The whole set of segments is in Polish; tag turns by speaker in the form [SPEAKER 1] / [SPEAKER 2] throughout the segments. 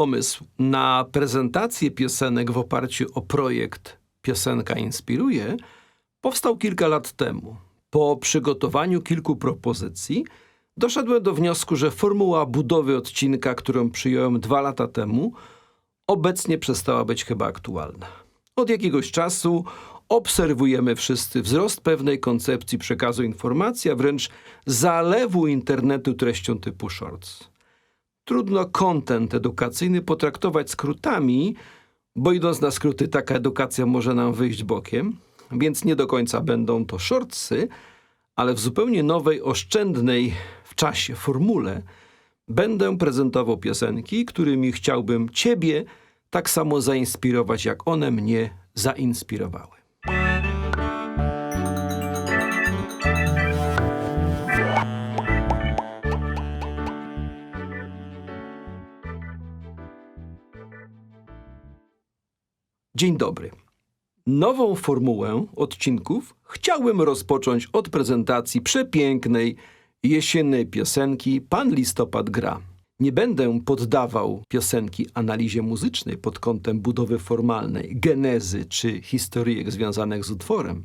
[SPEAKER 1] Pomysł na prezentację piosenek w oparciu o projekt Piosenka Inspiruje powstał kilka lat temu. Po przygotowaniu kilku propozycji doszedłem do wniosku, że formuła budowy odcinka, którą przyjąłem dwa lata temu, obecnie przestała być chyba aktualna. Od jakiegoś czasu obserwujemy wszyscy wzrost pewnej koncepcji przekazu informacji, a wręcz zalewu internetu treścią typu shorts. Trudno kontent edukacyjny potraktować skrótami, bo idąc na skróty, taka edukacja może nam wyjść bokiem, więc nie do końca będą to shortsy, ale w zupełnie nowej, oszczędnej w czasie formule będę prezentował piosenki, którymi chciałbym Ciebie tak samo zainspirować, jak one mnie zainspirowały. Dzień dobry. Nową formułę odcinków chciałbym rozpocząć od prezentacji przepięknej jesiennej piosenki Pan Listopad gra. Nie będę poddawał piosenki analizie muzycznej pod kątem budowy formalnej, genezy czy historyjek związanych z utworem.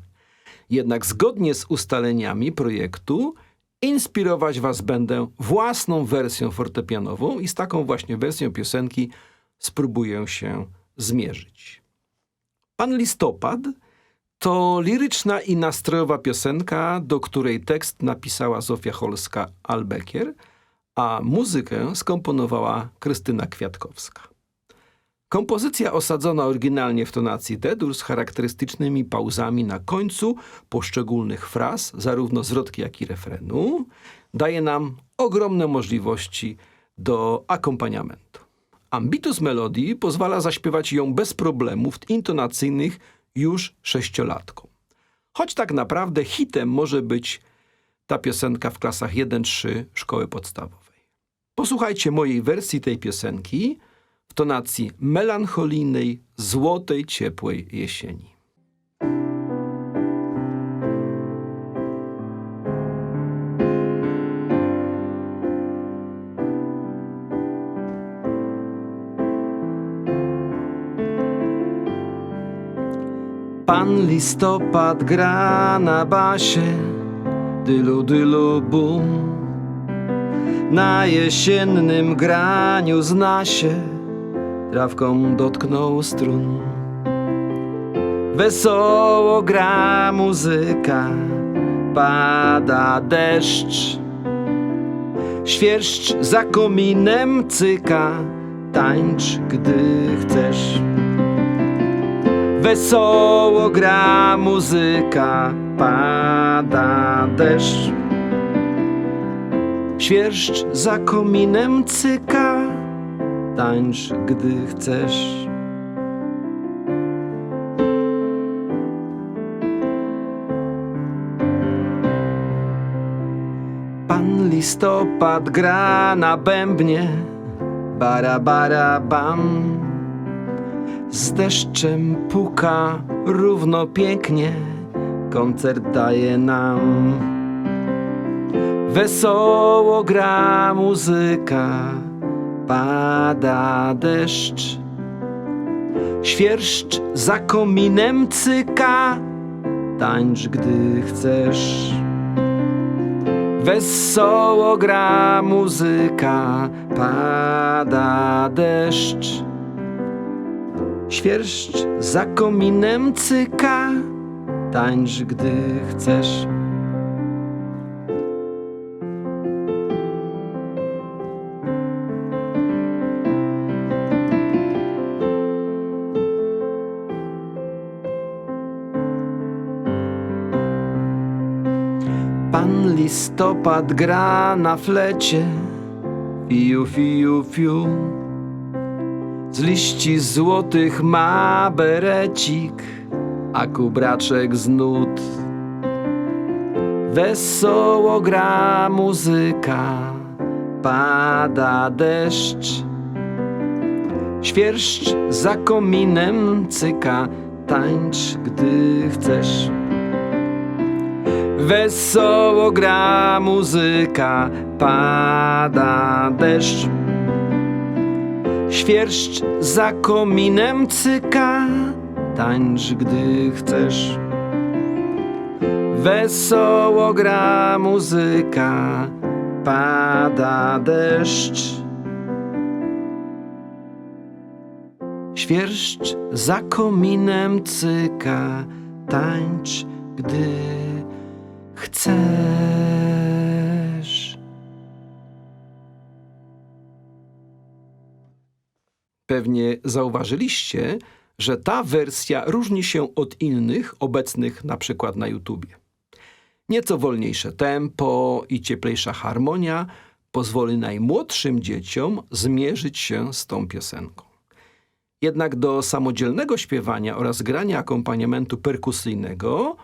[SPEAKER 1] Jednak zgodnie z ustaleniami projektu inspirować Was będę własną wersją fortepianową i z taką właśnie wersją piosenki spróbuję się zmierzyć. Pan Listopad to liryczna i nastrojowa piosenka, do której tekst napisała Zofia Holska-Albekier, a muzykę skomponowała Krystyna Kwiatkowska. Kompozycja osadzona oryginalnie w tonacji D-dur z charakterystycznymi pauzami na końcu poszczególnych fraz, zarówno zwrotki, jak i refrenu, daje nam ogromne możliwości do akompaniamentu. Ambitus melodii pozwala zaśpiewać ją bez problemów intonacyjnych już sześciolatkom. Choć tak naprawdę hitem może być ta piosenka w klasach 1-3 szkoły podstawowej. Posłuchajcie mojej wersji tej piosenki w tonacji melancholijnej, złotej, ciepłej jesieni. Pan listopad gra na basie, dylu dylu bum. Na jesiennym graniu zna się, trawką dotknął strun. Wesoło gra muzyka, pada deszcz. Świerszcz za kominem cyka, tańcz gdy chcesz. Wesoło gra muzyka, pada deszcz. Świerszcz za kominem cyka, tańcz gdy chcesz. Pan listopad gra na bębnie, bara bara bam. Z deszczem puka równo pięknie, koncert daje nam. Wesoło gra muzyka, pada deszcz. Świerszcz za kominem cyka, tańcz gdy chcesz. Wesoło gra muzyka, pada deszcz. Świerszcz za kominem cyka, tańcz gdy chcesz. Pan listopad gra na flecie, fiu, fiu, fiu. Z liści złotych ma berecik, a kubraczek z nut. Wesoło gra muzyka, pada deszcz. Świerszcz za kominem cyka, tańcz gdy chcesz. Wesoło gra muzyka, pada deszcz. Świerszcz za kominem cyka, tańcz gdy chcesz. Wesoło gra muzyka, pada deszcz. Świerszcz za kominem cyka, tańcz gdy chcesz. Pewnie zauważyliście, że ta wersja różni się od innych obecnych na przykład na YouTubie. Nieco wolniejsze tempo i cieplejsza harmonia pozwoli najmłodszym dzieciom zmierzyć się z tą piosenką. Jednak do samodzielnego śpiewania oraz grania akompaniamentu perkusyjnego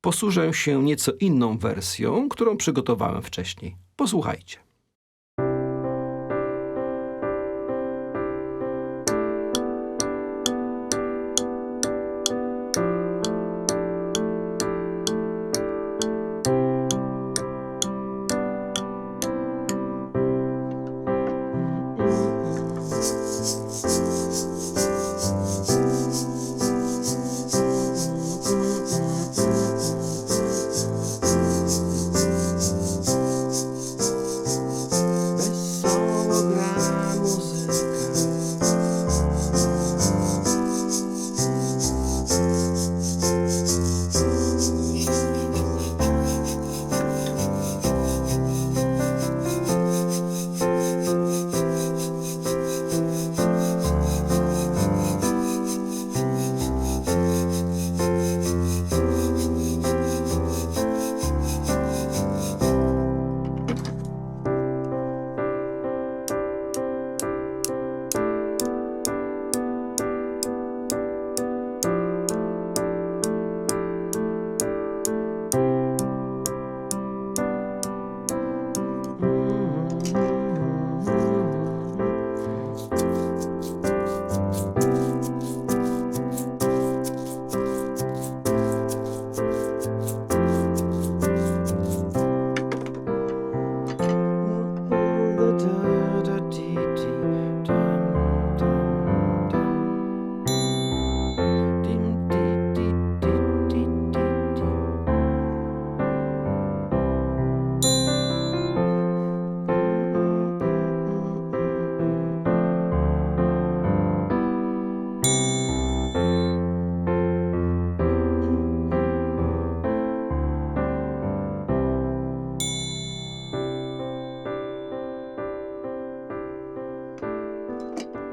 [SPEAKER 1] posłużę się nieco inną wersją, którą przygotowałem wcześniej. Posłuchajcie.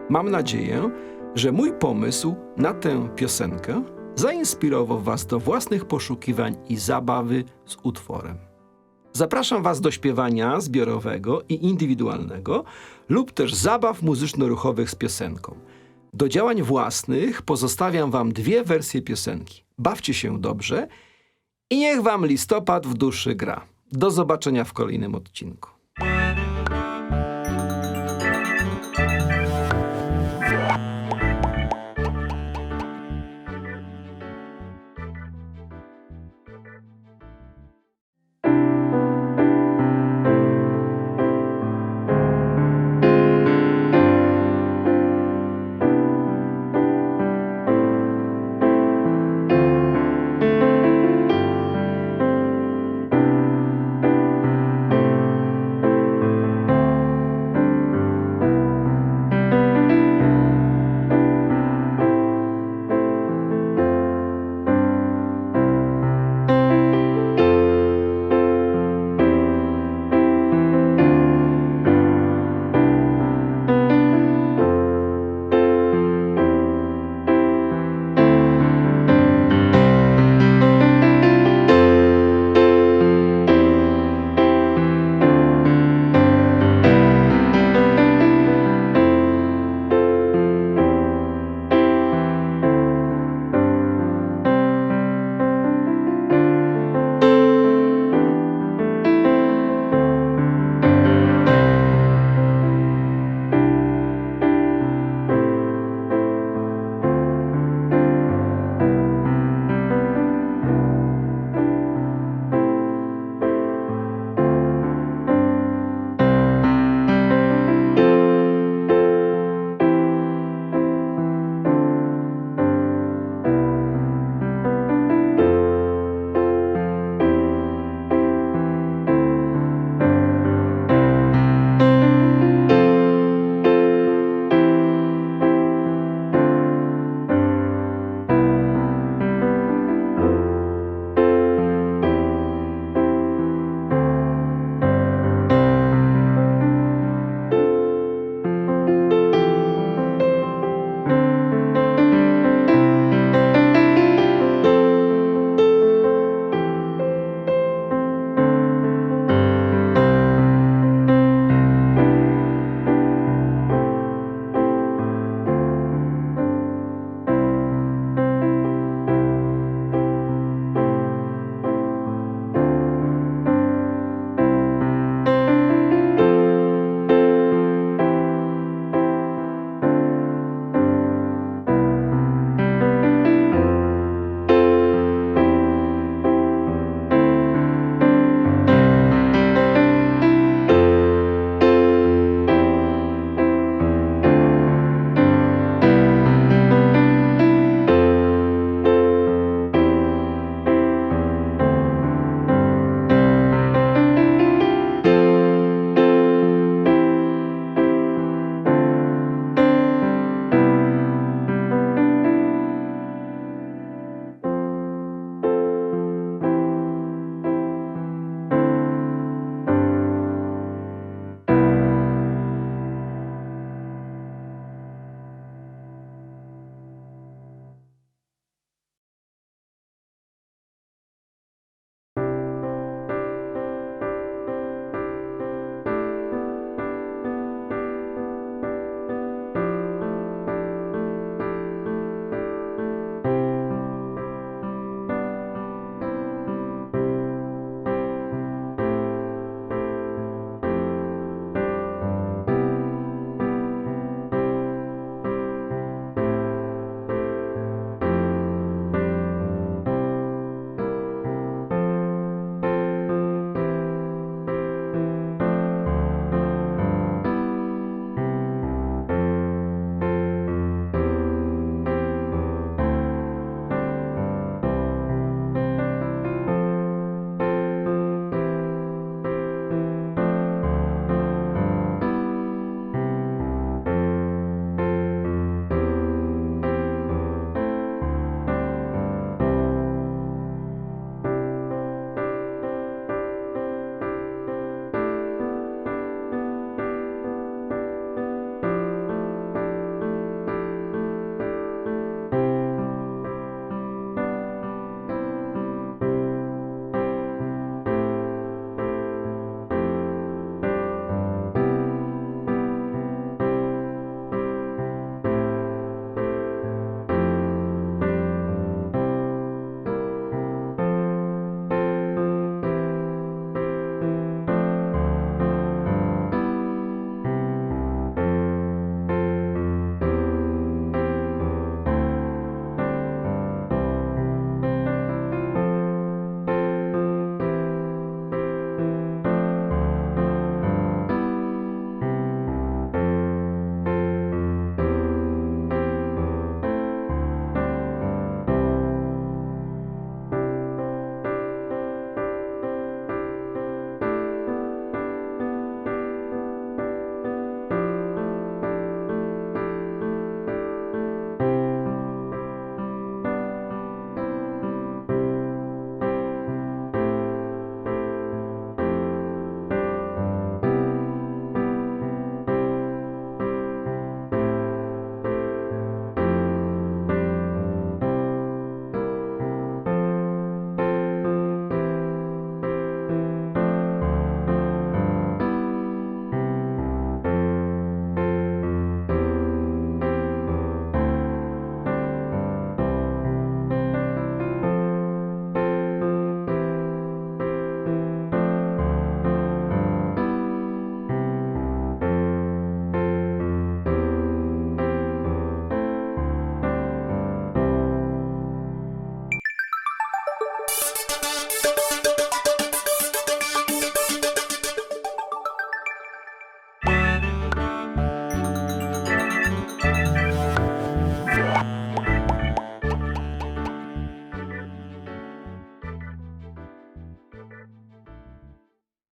[SPEAKER 1] Mam nadzieję, że mój pomysł na tę piosenkę zainspirował Was do własnych poszukiwań i zabawy z utworem. Zapraszam Was do śpiewania zbiorowego i indywidualnego lub też zabaw muzyczno-ruchowych z piosenką. Do działań własnych pozostawiam Wam dwie wersje piosenki. Bawcie się dobrze i niech Wam listopad w duszy gra. Do zobaczenia w kolejnym odcinku.